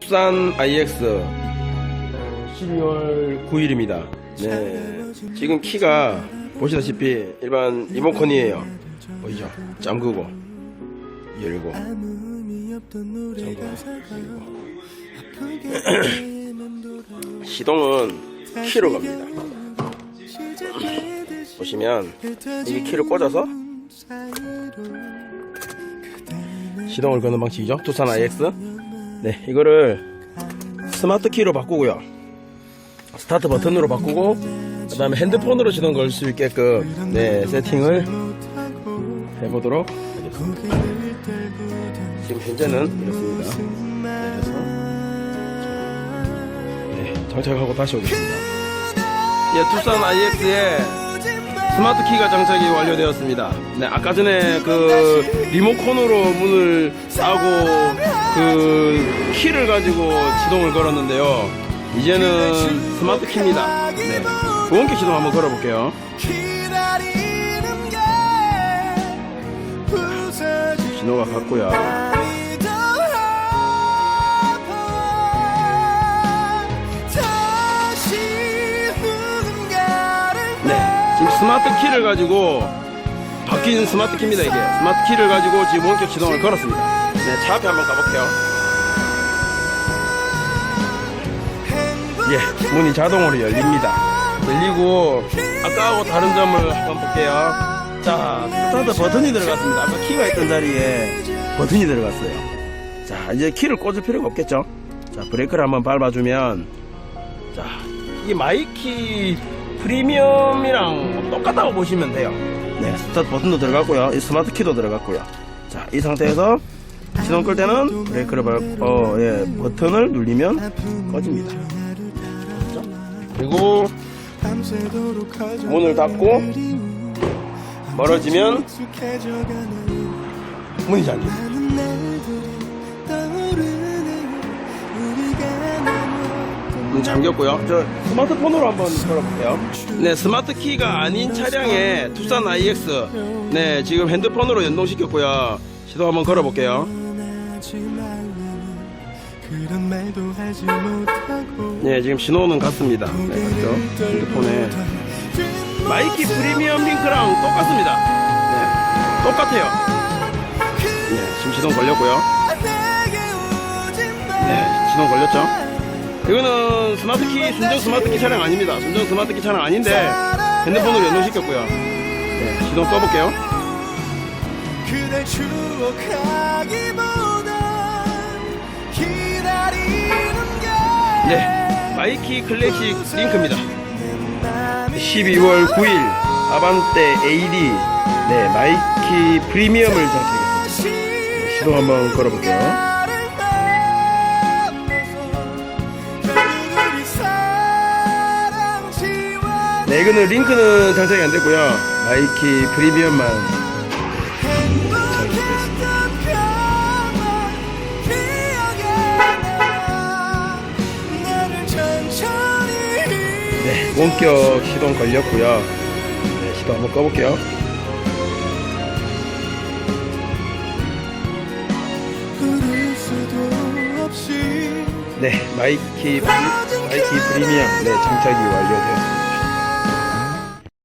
부산 IX 12월 9일입니다. 네. 지금 키가 보시다시피 일반 리모컨이에요. 보이죠? 잠그고 열고 잠그고 열고 시동은 키로 갑니다. 보시면 이 키를 꽂아서 시동을 거는 방식이죠. 투산 IX. 네, 이거를 스마트 키로 바꾸고요. 스타트 버튼으로 바꾸고 그 다음에 핸드폰으로 시동 걸 수 있게끔 네 세팅을 해보도록 하겠습니다. 지금 현재는 이렇습니다. 네, 그래서 네, 장착하고 다시 오겠습니다. 예, 투싼 IX에 스마트 키가 장착이 완료되었습니다. 네, 아까 전에 그 리모컨으로 문을 싸고 그 키를 가지고 시동을 걸었는데요. 이제는 스마트 키입니다. 네, 무원키 시동 한번 걸어볼게요. 신호가 갔고요. 지금 스마트 키를 가지고 바뀐 스마트 키입니다. 이게 스마트 키를 가지고 지금 원격 시동을 걸었습니다. 네, 차 앞에 한번 가볼게요. 예, 문이 자동으로 열립니다. 열리고 아까하고 다른 점을 한번 볼게요. 자, 스타트 버튼이 들어갔습니다. 아까 키가 있던 자리에 버튼이 들어갔어요. 자, 이제 키를 꽂을 필요가 없겠죠? 자, 브레이크를 한번 밟아주면 자, 이 마이키 프리미엄이랑 똑같다고 보시면 돼요. 네, 스타트 버튼도 들어갔고요. 이 스마트 키도 들어갔고요. 자, 이 상태에서 시동 끌 때는 브레이크를 밟, 어, 예, 버튼을 누르면 꺼집니다. 그렇죠? 그리고 문을 닫고 멀어지면 문이 잠깁니다. 문 잠겼고요. 저 스마트폰으로 한번 걸어볼게요. 네, 스마트 키가 아닌 차량에 투싼 IX. 네, 지금 핸드폰으로 연동시켰고요. 시동 한번 걸어볼게요. 네, 지금 신호는 같습니다. 네, 맞죠? 핸드폰에 마이키 프리미엄 링크랑 똑같습니다. 네, 똑같아요. 네, 지금 시동 걸렸고요. 네, 시동 걸렸죠? 이거는 스마트 키, 순정 스마트 키 차량 아닙니다. 순정 스마트 키 차량 아닌데 핸드폰으로 연동시켰고요. 네, 시동 꺼볼게요. 게 네, 마이키 클래식 링크입니다. 12월 9일 아반떼 AD 네, 마이키 프리미엄을 장착했습니다. 네, 시동 한번 걸어볼게요. 네, 이거는 링크는 장착이 안 됐고요. 마이키 프리미엄만 네, 원격 시동 걸렸고요. 네, 시동 한번 꺼볼게요. 네, 마이키 프리, 마이키 프리미엄 네, 장착이 완료되었습니다.